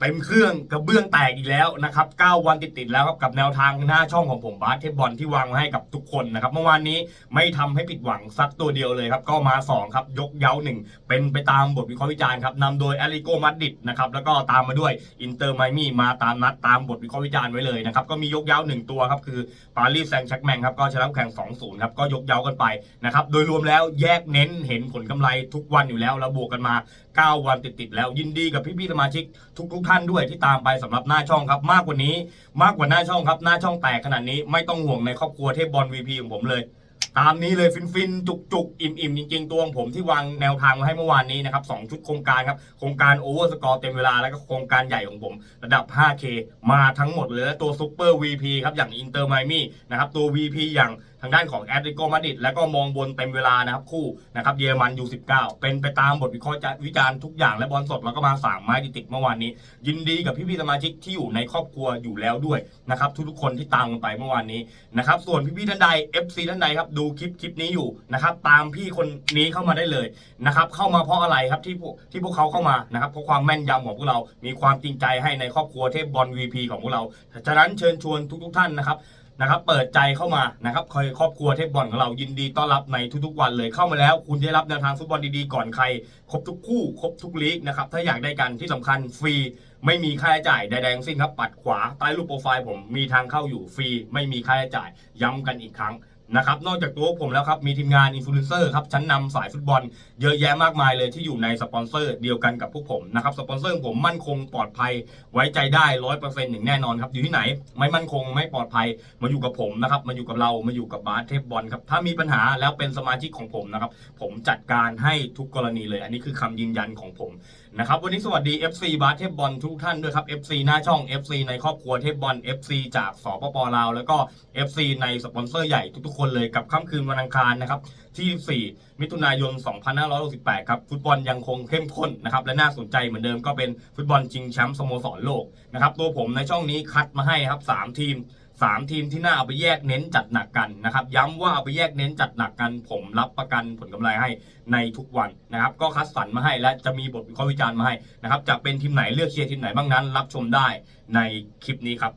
เต็มเครื่องกระเบื้องแตกอีกแล้วนะครับ9วันติดๆแล้วครับกับแนวทางหน้าช่องของผมบาสเทบอลที่วางมาให้กับทุกคนนะครับเมื่อวานนี้ไม่ทำให้ผิดหวังสักตัวเดียวเลยครับ ก็มา 2 ครับ ยกเย้าหนึ่งเป็นไปตามบทวิเคราะห์วิจารณ์ครับนำโดยแอลิโกมาดริดนะครับแล้วก็ตามมาด้วยอินเตอร์ไมมี่มาตามนัดตามบทวิเคราะห์วิจารณ์ไว้เลยนะครับก็มียกเย้าหนึ่งตัวครับคือปารีสแซงต์แชร์กแมงครับก็ชนะแข่ง2-0ครับก็ยกเย้ากันไปนะครับโดยรวมแล้วแยกเน้นเห็นผลกำไรทุกวันอยู่แล้วแล้วบวกกันมา 9 วันติดๆแล้วยินดีกับพี่ๆสมาชิกทุกๆท่านด้วยที่ตามไปสำหรับหน้าช่องครับ มากกว่านี้ มากกว่าหน้าช่องครับ หน้าช่องแตกขนาดนี้ไม่ต้องห่วงในครอบครัวเทพบอลวีพีของผมเลย ตามนี้เลยฟินๆ จุกๆ อิ่มๆ จริงๆ ตัวของผมที่วางแนวทางมาให้เมื่อวานนี้นะครับสองชุดโครงการครับ โครงการโอเวอร์สกอร์เต็มเวลาแล้วก็โครงการใหญ่ของผม ระดับ 5K มาทั้งหมดเลยและตัวซุปเปอร์ VP ครับอย่างอินเตอร์ไมมี่นะครับตัว VP อย่างางด้านของแอตเลติโกมาดริดแล้วก็มองบนเต็มเวลานะครับคู่นะครับเยอรมันยู19เป็นไปตามบทวิเคราะห์วิจารณ์ทุกอย่างและบอลสดแล้วก็มาสามไม้ติดเมื่อวานนี้ ยินดีกับพี่ๆสมาชิกที่อยู่ในครอบครัวอยู่แล้วด้วยนะครับทุกๆคนที่ตามกันไปเมื่อวานนี้นะครับส่วนพี่ๆท่านใด FC ท่านใดครับดูคลิปคลิปนี้อยู่นะครับตามพี่คนนี้เข้ามาได้เลยนะครับเข้ามาเพราะอะไรครับที่พวกที่พวกเขาเข้ามานะครับเพราะความแม่นยำของพวกเรา มีความจริงใจให้ในครอบครัวเทพบอล VP ของพวกเราฉะนั้นเชิญชวนทุกๆท่านนะครับ นะครับเปิดใจเข้ามานะครับคอยครอบครัวเทพบอลของเรายินดีต้อนรับในทุกๆวันเลยเข้ามาแล้ว คุณได้รับแนวทางฟุตบอลดีๆก่อนใคร ครบทุกคู่ ครบทุกลีกนะครับถ้าอยากได้กันที่สำคัญฟรีไม่มีค่าใช้จ่ายใดๆทั้งสิ้นครับปัดขวาใต้รูปโปรไฟล์ผมมีทางเข้าอยู่ฟรีไม่มีค่าใช้จ่ายย้ำกันอีกครั้ง นะครับนอกจากตัวผมแล้วครับ มีทีมงานอินฟลูเอนเซอร์ครับชั้นนำสายฟุตบอลเยอะแยะมากมายเลยที่อยู่ในสปอนเซอร์เดียวกันกับพวกผมนะครับสปอนเซอร์ผมมั่นคงปลอดภัยไว้ใจได้ร้อยเปอร์เซ็นต์อย่างแน่นอนครับ อยู่ที่ไหน ไม่มั่นคงไม่ปลอดภัยมาอยู่กับผมนะครับมาอยู่กับเรามาอยู่กับบาสเทพบอลครับถ้ามีปัญหาแล้วเป็นสมาชิกของผมนะครับผมจัดการให้ทุกกรณีเลย อันนี้คือคำยืนยันของผมนะครับวันนี้สวัสดี FC บาสเทพบอลทุกท่านด้วยครับ FC หน้าช่อง FC ในครอบครัวเทพบอล FC จากสปปลาว แล้วก็ FC ในสปอนเซอร์ใหญ่ทุกๆคนเลยกับค่ำคืนวันอังคารนะครับที่4มิถุนายน 2568 ครับ ฟุตบอลยังคงเข้มข้นนะครับ และน่าสนใจเหมือนเดิมก็เป็นฟุตบอลชิงแชมป์สโมสรโลกนะครับ ตัวผมในช่องนี้คัดมาให้ครับ 3 ทีม 3 ทีมที่น่าเอาไปแยกเน้นจัดหนักกันนะครับ ย้ำว่าเอาไปแยกเน้นจัดหนักกัน ผมรับประกันผลกำไรให้ในทุกวันนะครับ ก็คัดสรรมาให้และจะมีบทวิเคราะห์วิจารณ์มาให้นะครับ จะเป็นทีมไหนเลือกเชียร์ทีมไหนบ้างนั้น รับชมได้ในคลิปนี้ครับ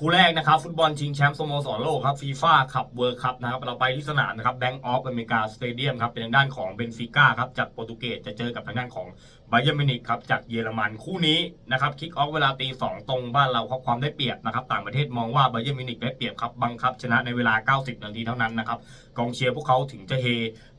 คู่แรกนะครับฟุตบอลชิงแชมป์สโมสรโลกครับฟีฟ่าคัพเวิร์คัพนะครับเราไปที่สนามนะครับแบงก์ออฟอเมริกาสเตเดียมครับเป็นทางด้านของเบนฟิก้าครับจากโปรตุเกสจะเจอกับทางด้านของ ไบเยอร์มินิกครับจากเยอรมันคู่นี้นะครับคิกออฟเวลาตีสองตรงบ้านเราครับความได้เปรียบนะครับต่างประเทศมองว่าไบเยอร์มินิกได้เปรียบครับบังคับชนะในเวลา 90 นาทีเท่านั้นนะครับกองเชียร์พวกเขาถึงจะเฮ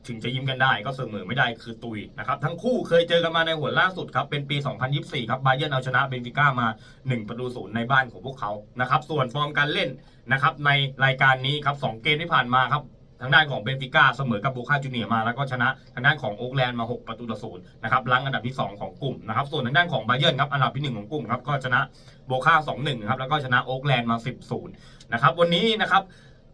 ถึงจะยิ้มกันได้ ก็เสมอไม่ได้คือตุยนะครับทั้งคู่เคยเจอกันมาในหัวล่าสุดครับเป็นปี 2024 ครับไบเยอร์เอาชนะเบนฟิก้ามา 1 ประตูศูนย์ในบ้านของพวกเขานะครับส่วนฟอร์มการเล่นนะครับในรายการนี้ครับสเกมที่ผ่านมาครับ ทางด้านของเบนฟิก้าเสมอกับโบคาจูเนียมาแล้วก็ชนะทางด้านของโอ๊กแลนด์มา 6 ประตูต่อศูนย์นะครับลังอันดับที่ 2 ของกลุ่มนะครับส่วนทางด้านของไบเยอร์ครับอันดับที่ 1 ของกลุ่มครับก็ชนะโบคา2-1ครับแล้วก็ชนะโอ๊กแลนด์มา 10-0นะครับวันนี้นะครับ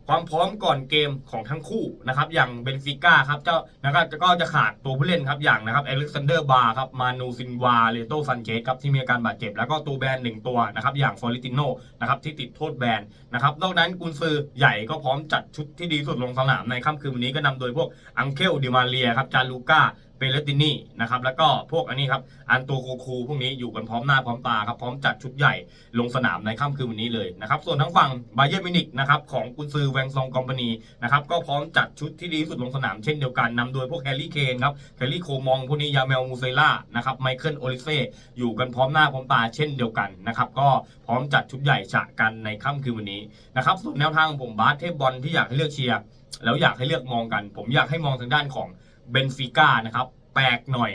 ความพร้อมก่อนเกมของทั้งคู่นะครับอย่างเบนฟิก้าครับเจ้านะครับก็จะขาดตัวผู้เล่นครับอย่างนะครับเอเล็กซานเดอร์บาร์ครับมานูซินวาเลโตซันเชสครับที่มีอาการบาดเจ็บ แล้วก็ตัวแบนหนึ่งตัวนะครับอย่างฟอริติโนนะครับที่ติดโทษแบนนะครับนอกนั้นกุนซือใหญ่ก็พร้อมจัดชุดที่ดีสุดลงสนามในค่ำคืนวันนี้ก็นำโดยพวกอังเคลดิมาเรียครับจาลูก้า เปเลตินี่นะครับแล้วก็พวกอันนี้ครับอันโตโกคูพวกนี้อยู่กันพร้อมหน้าพร้อมตาครับพร้อมจัดชุดใหญ่ลงสนามในค่ำคืนวันนี้เลยนะครับส่วนทั้งฝั่งไบเยอร์มินิกนะครับของกุนซือแวงซองคอมพานีนะครับก็พร้อมจัดชุดที่ดีที่สุดลงสนามเช่นเดียวกันนำโดยพวกแฮร์รี่เคนครับแฮร์รี่โคมองพวกนี้ยาเมลมูเซล่านะครับไมเคิลโอลิเซ่อยู่กันพร้อมหน้าพร้อมตาเช่นเดียวกันนะครับก็พร้อมจัดชุดใหญ่ฉะกันในค่ำคืนวันนี้นะครับส่วนแนวทางของผมบาสเทพบอลที่อยากให้เลือกเชียร์แล้วอยากให้เลือกมองกัน ผมอยากให้มองทางด้านของ เบนฟิก้านะครับแปลกหน่อย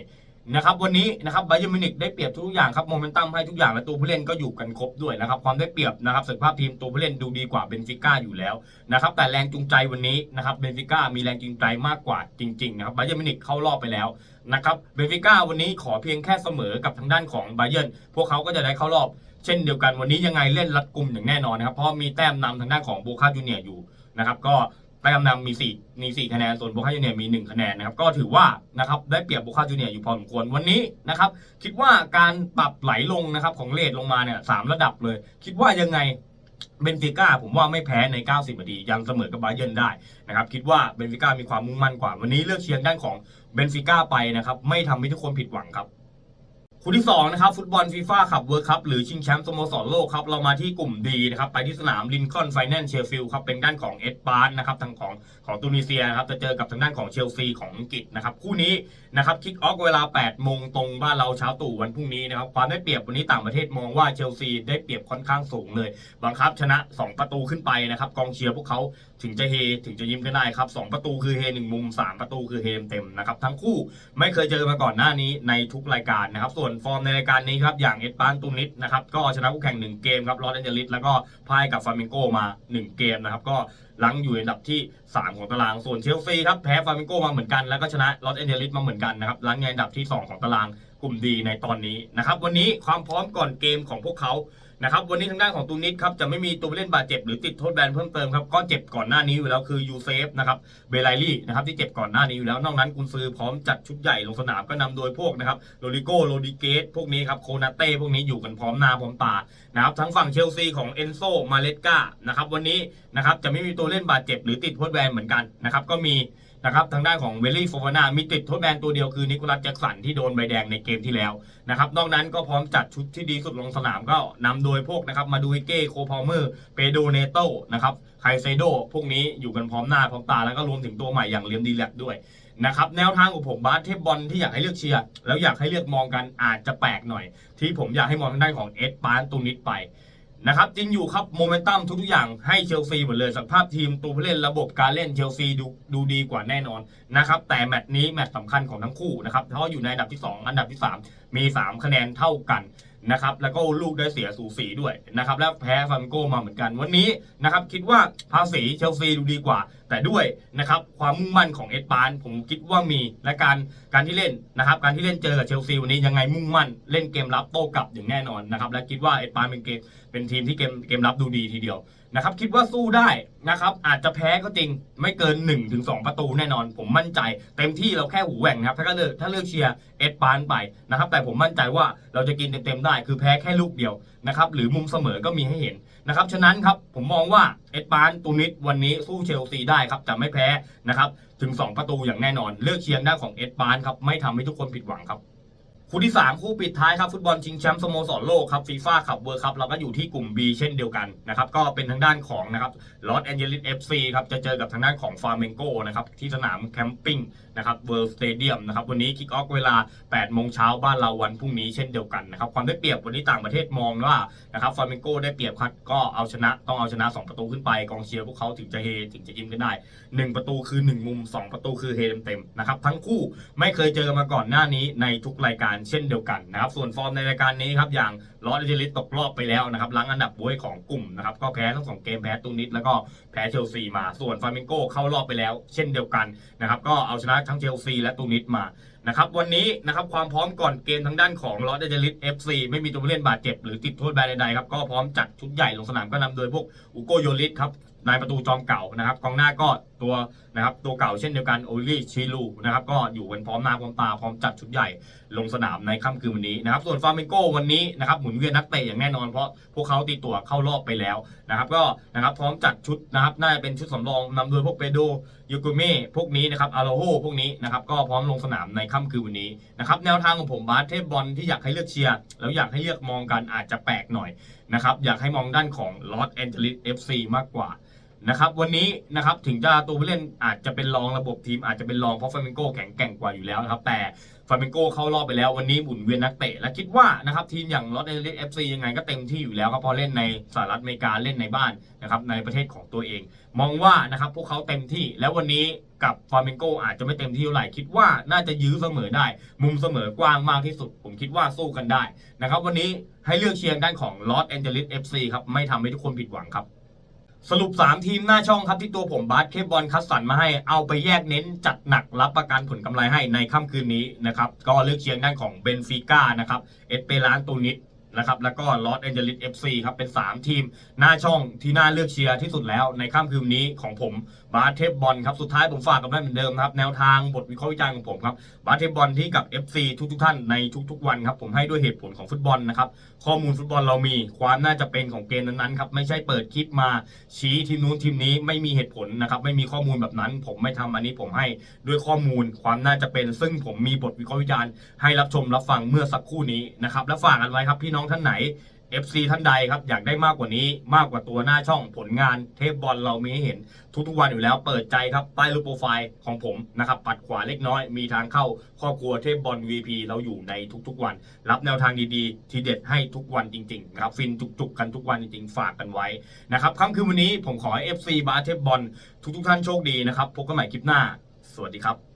นะครับวันนี้นะครับไบเยอร์มิวนิกได้เปรียบทุกอย่างครับโมเมนตัมให้ทุกอย่างและตัวผู้เล่นก็อยู่กันครบด้วยนะครับความได้เปรียบนะครับศักยภาพทีมตัวผู้เล่นดูดีกว่าเบนฟิก้าอยู่แล้วนะครับแต่แรงจูงใจวันนี้นะครับเบนฟิก้ามีแรงจูงใจมากกว่าจริงๆนะครับไบเยอร์มิวนิกเข้ารอบไปแล้วนะครับเบนฟิก้าวันนี้ขอเพียงแค่เสมอกับทางด้านของไบเยอร์พวกเขาก็จะได้เข้ารอบ เช่นเดียวกันวันนี้ยังไงเล่นรัดกลุ่มอย่างแน่นอนนะครับเพราะมีแต้มนำทางด้านของโบคาจูเนียร์อยู่นะครับก็ แต้มนำมี4มี4คะแนน ส่วนโบคาจูเนียร์มี1คะแนนนะครับ ก็ถือว่านะครับได้เปรียบโบคาจูเนียอยู่พอสมควรวันนี้นะครับ คิดว่าการปรับไหลลงนะครับของเลทลงมาเนี่ยสามระดับเลย คิดว่ายังไงเบนฟิก้าผมว่าไม่แพ้ใน 90นาทียังเสมอกับบาเยินได้นะครับคิดว่าเบนฟิก้ามีความมุ่งมั่นกว่า วันนี้เลือกเชียร์ด้านของเบนฟิก้าไปนะครับไม่ทำให้ทุกคนผิดหวังครับ คู่ที่2นะครับฟุตบอลฟีฟ่าขับเวิร์คัพหรือชิงแชมป์สโมสรโลกครับเรามาที่กลุ่มดีนะครับไปที่สนามลินคอ n ไฟแนนซ์เชลฟิลครับเป็นด้านของเอ็ดบาร์นนะครับทางของของตูนิเซียนะครับจะเจอกับทางด้านของเชลซีของอังกฤษนะครับคู่นี้นะครับคิกออฟเวลา8โมงตรงบ้านเราเช้าตู่วันพรุ่งนี้นะครับความได้เปรียบวันนี้ต่างประเทศมองว่าเชลซีได้เปรียบค่อนข้างสูงเลย บังคับชนะ 2 ประตูขึ้นไปนะครับกองเชียร์พวกเขาถึงจะเฮถึงจะยิ้มก็ได้ครับ2ประตูคือเฮหนึ่งมุม 3 ประตูคือเฮเต็มนะครับทั้งคู่ไม่เคยเจอมาก่อนหน้านี้ในทุกรายการนะครับส่วนฟอร์มในรายการนี้ครับ อย่างเอ็ดปานตุนิดนะครับก็ชนะคู่แข่ง 1 เกมครับลอสแอนเจลิสแล้วก็พ่ายกับฟาร์มิงโกมา 1 เกมนะครับก็หลังอยู่ในอันดับที่ 3 ของตาราง ส่วนเชลซีครับแพ้ฟาร์มิงโกมาเหมือนกันแล้วก็ชนะลอสแอนเจลิสมาเหมือนกันนะครับหลังในอันดับที่ 2 ของตารางกลุ่มดีในตอนนี้นะครับวันนี้ความพร้อมก่อนเกมของพวกเขา นะครับวันนี้ทางด้านของตูนิสครับจะไม่มีตัวผู้เล่นบาดเจ็บหรือติดโทษแบนเพิ่มเติมครับก็เจ็บก่อนหน้านี้อยู่แล้วคือยูเซฟนะครับเบไลลี่นะครับที่เจ็บก่อนหน้านี้อยู่แล้วนอกนั้นกุนซือพร้อมจัดชุดใหญ่ลงสนามก็นำโดยพวกนะครับโรดิโกโรดิเกสพวกนี้ครับโคนาเต้พวกนี้อยู่กันพร้อมหน้าพร้อมตานะครับทั้งฝั่งเชลซีของเอนโซมาเลสกานะครับวันนี้นะครับจะไม่มีตัวเล่นบาดเจ็บหรือติดโทษแบนเหมือนกันนะครับก็มี นะครับทางด้านของเวลลี่โฟฟานามีติดทษแบนตัวเดียวคือนิโคลัสแจ็คสันที่โดนใบแดงในเกมที่แล้วนะครับนอกนั้นก็พร้อมจัดชุดที่ดีสุดลงสนามก็นำโดยพวกนะครับมาดูเก้โคพอลเมอร์เปโดเนโตนะครับไคเซโดพวกนี้อยู่กันพร้อมหน้าพร้อมตาแล้วก็รวมถึงตัวใหม่อย่างเลียมดีแลกด้วยนะครับแนวทางของผมบาสเทพบอลที่อยากให้เลือกเชียร์แล้วอยากให้เลือกมองกันอาจจะแปลกหน่อย ที่ผมอยากให้มองทางด้านของเอ็ดปานตูนิดไป นะครับจริงอยู่ครับโมเมนตัมทุกๆอย่างให้เชลซีหมดเลยสภาพทีมตัวผู้เล่นระบบการเล่นเชลซีดูดูดีกว่าแน่นอนนะครับแต่แมตช์นี้แมตช์สำคัญของทั้งคู่นะครับเพราะอยู่ในอันดับที่ 2 อันดับที่ 3 มี 3 คะแนนเท่ากัน นะครับแล้วก็ลูกได้เสียสูสีด้วยนะครับแล้วแพ้ฟังโกมาเหมือนกันวันนี้นะครับคิดว่าภาษีเชลซีดูดีกว่า แต่ด้วยนะครับความมุ่งมั่นของเอ็ดปาน ผมคิดว่ามีและการการที่เล่นนะครับการที่เล่นเจอกับเชลซีวันนี้ยังไงมุ่งมั่นเล่นเกมรับโต้กลับอย่างแน่นอนนะครับและคิดว่าเอ็ดปานเป็นเกมเป็นทีมที่เกมเกมรับดูดีทีเดียว นะครับคิดว่าสู้ได้นะครับอาจจะแพ้ก็จริงไม่เกิน 1-2 ประตูแน่นอน ผมมั่นใจ เต็มที่เราแค่หูแหว่งนะครับถ้าเลือกถ้าเลือกเชียร์เอ็ดปานไปนะครับแต่ผมมั่นใจว่าเราจะกินเต็มๆได้คือแพ้แค่ลูกเดียวนะครับหรือมุมเสมอก็มีให้เห็นนะครับฉะนั้นครับผมมองว่าเอ็ดปานตูนิดวันนี้สู้เชลซีได้ครับจะไม่แพ้นะครับถึง 2 ประตูอย่างแน่นอน เลือกเชียร์ด้านของเอ็ดปานครับไม่ทำให้ทุกคนผิดหวังครับ คู่ที่ 3 คู่ปิดท้ายครับ ฟุตบอลชิงแชมป์สโมสรโลกครับฟีฟ่าขับเวิร์คัพเราก็อยู่ที่กลุ่ม B เช่นเดียวกันนะครับ ก็เป็นทางด้านของนะครับลอสแอนเจลิสเอฟซีครับ จะเจอกับทางด้านของฟาร์เมงโกนะครับ ที่สนามแคมปิ้งนะครับเวิร์สเตเดียมนะครับ วันนี้คิกออฟเวลา 8 โมงเช้าบ้านเราวันพรุ่งนี้เช่นเดียวกันนะครับ ความได้เปรียบวันนี้ต่างประเทศมองว่านะครับฟาร์เมงโกได้เปรียบครับก็เอาชนะต้องเอาชนะ 2 ประตูขึ้นไปกองเชียร์พวกเขาถึงจะเฮถึงจะยิ้มกันได้ 1 ประตูคือ 1 มุม 2 ประตูคือเฮเต็มๆนะครับทั้งคู่ไม่เคยเจอกันมาก่อนหน้านี้ในทุกรายการเช่นเดียวกันนะครับ ส่วนฟอร์มในรายการนี้ครับอย่างลอสแอนเจลิสตกรอบไปแล้วนะครับหลังอันดับบวยของกลุ่มนะครับก็แพ้ทั้งสองเกมแพ้ตูนิสแล้วก็แพ้เชลซีมาส่วนฟาร์มิงโกเข้ารอบไปแล้ว เช่นเดียวกันนะครับก็เอาชนะทั้งเชลซีและตูนิสมานะครับวันนี้นะครับความพร้อมก่อนเกมทางด้านของลอสแอนเจลิสเอฟซีไม่มีตัวผู้เล่นบาดเจ็บหรือติดโทษแบนใดๆครับก็พร้อมจัดชุดใหญ่ลงสนามก็นำโดยพวกอุโกโยลิสครับนายประตูจอมเก่านะครับกองหน้าก็ ตัวนะครับตัวเก่าเช่นเดียวกันโอลิชิลูนะครับก็อยู่กันพร้อมหน้าพร้อมตาพร้อมจัดชุดใหญ่ลงสนามในค่ำคืนวันนี้นะครับส่วนฟาร์มิงโกวันนี้นะครับหมุนเวียนนักเตะอย่างแน่นอนเพราะพวกเขาตีตัวเข้ารอบไปแล้วนะครับก็นะครับพร้อมจัดชุดนะครับน่าจะเป็นชุดสำรองนำโดยพวกเปโดยูกุเม่พวกนี้นะครับอาราโฮพวกนี้นะครับก็พร้อมลงสนามในค่ำคืนวันนี้นะครับแนวทางของผมบาสเทบอลที่อยากให้เลือกเชียร์แล้วอยากให้เลือกมองกันอาจจะแปลกหน่อยนะครับอยากให้มองด้านของลอสแอนเจลิสเอฟซีมากกว่า นะครับวันนี้นะครับถึงจะตัวผู้เล่นอาจจะเป็นรองระบบทีมอาจจะเป็นรองเพราะฟาร์มิงโกแข็งแกร่งกว่าอยู่แล้วนะครับแต่ฟาร์มิงโกเข้ารอบไปแล้ววันนี้หมุนเวียนนักเตะและคิดว่านะครับทีมอย่างลอสแอนเจลิสเอฟซียังไงก็เต็มที่อยู่แล้วครับพอเล่นในสหรัฐอเมริกาเล่นในบ้านนะครับในประเทศของตัวเอง มองว่านะครับพวกเขาเต็มที่แล้ววันนี้กับฟาร์มิงโกอาจจะไม่เต็มที่เท่าไหร่คิดว่าน่าจะยื้อเสมอได้ มุมเสมอกว้างมากที่สุด ผมคิดว่าสู้กันได้นะครับวันนี้ให้เลือกเชียร์ด้านของลอสแอนเจลิสเอฟซีครับไม่ทำให้ทุกคนผิดหวังครับ สรุป 3 ทีมหน้าช่องครับที่ตัวผมบาสเคปบอลคัสสันมาให้เอาไปแยกเน้นจัดหนักรับประกันผลกำไรให้ในค่ำคืนนี้นะครับ ก็เลือกเชียงด้านของเบนฟิก้านะครับ เอสเปรานตูนิส นะครับแล้วก็ลอสแอนเจลิสเอฟซีครับเป็น 3 ทีม หน้าช่องที่น่าเลือกเชียร์ที่สุดแล้วในค่ำคืนนี้ของผมบาสเทปบอลครับสุดท้ายผมฝากกับได้เหมือนเดิมครับแนวทางบทวิเคราะห์วิจารณ์ของผมครับบาสเทปบอลที่กับ FC ทุกๆท่านในทุกๆวันครับผมให้ด้วยเหตุผลของฟุตบอลนะครับข้อมูลฟุตบอลเรามีความน่าจะเป็นของเกมนั้นๆครับไม่ใช่เปิดคลิปมาชี้ทีมนู้นทีมนี้ไม่มีเหตุผลนะครับไม่มีข้อมูลแบบนั้น ผมไม่ทำอันนี้ผมให้ด้วยข้อมูลความน่าจะเป็น ซึ่งผมมีบทวิเคราะห์วิจารณ์ให้รับชมรับฟังเมื่อสักครู่นี้นะครับและฝากกันไว้ครับพี่น้องท่านไหน FC ท่านใดครับอยากได้มากกว่านี้มากกว่าตัวหน้าช่องผลงานเทปบอลเรามีให้เห็น ทุกๆวันอยู่แล้วเปิดใจครับใต้รูปโปรไฟล์ของผมนะครับปัดขวาเล็กน้อย มีทางเข้าครอบครัวเทปบอล VP เราอยู่ในทุกๆวัน รับแนวทางดีๆ ทีเด็ดให้ทุกวันจริงๆครับฟินจุกๆกันทุกวันจริงๆฝากกันไว้นะครับค่ำคืนวันนี้ผมขอให้ FC บาสเทปบอลทุกๆท่านโชคดีนะครับพบกันใหม่คลิปหน้า สวัสดีครับ